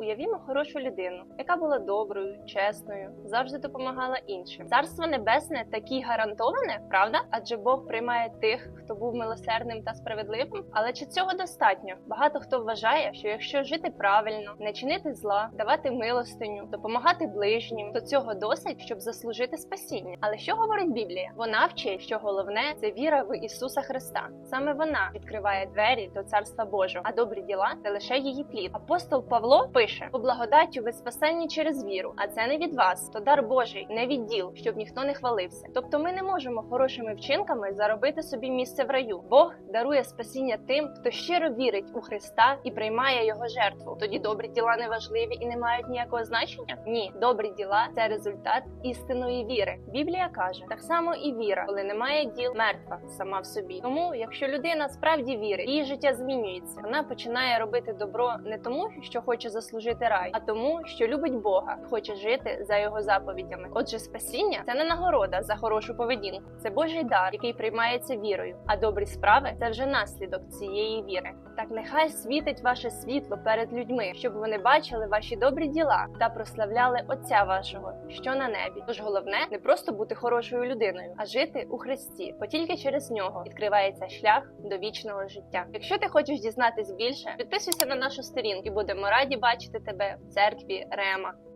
Уявімо хорошу людину, яка була доброю, чесною, завжди допомагала іншим. Царство небесне такі гарантоване, правда? Адже Бог приймає тих, хто був милосердним та справедливим. Але чи цього достатньо? Багато хто вважає, що якщо жити правильно, не чинити зла, давати милостиню, допомагати ближнім, то цього досить, щоб заслужити спасіння. Але що говорить Біблія? Вона вчить, що головне це віра в Ісуса Христа. Саме вона відкриває двері до Царства Божого, а добрі діла це лише її плід. Апостол Павло пише: по благодаттю ви спасені через віру, а це не від вас, то дар Божий, не від діл, щоб ніхто не хвалився. Тобто ми не можемо хорошими вчинками заробити собі місце в раю. Бог дарує спасіння тим, хто щиро вірить у Христа і приймає його жертву. Тоді добрі діла не важливі і не мають ніякого значення. Ні, добрі діла це результат істинної віри. Біблія каже, так само і віра, коли немає діл, мертва сама в собі. Тому, якщо людина справді вірить, її життя змінюється. Вона починає робити добро не тому, що хоче заслужити рай, а тому, що любить Бога, хоче жити за його заповідями. Отже, спасіння це не нагорода за хорошу поведінку, це Божий дар, який приймається вірою. А добрі справи це вже наслідок цієї віри. Так нехай світить ваше світло перед людьми, щоб вони бачили ваші добрі діла та прославляли Отця вашого, що на небі. Тож головне не просто бути хорошою людиною, а жити у Христі, бо тільки через нього відкривається шлях до вічного життя. Якщо ти хочеш дізнатись більше, підписуйся на нашу сторінку і будемо раді бачити тебе в церкві Рема.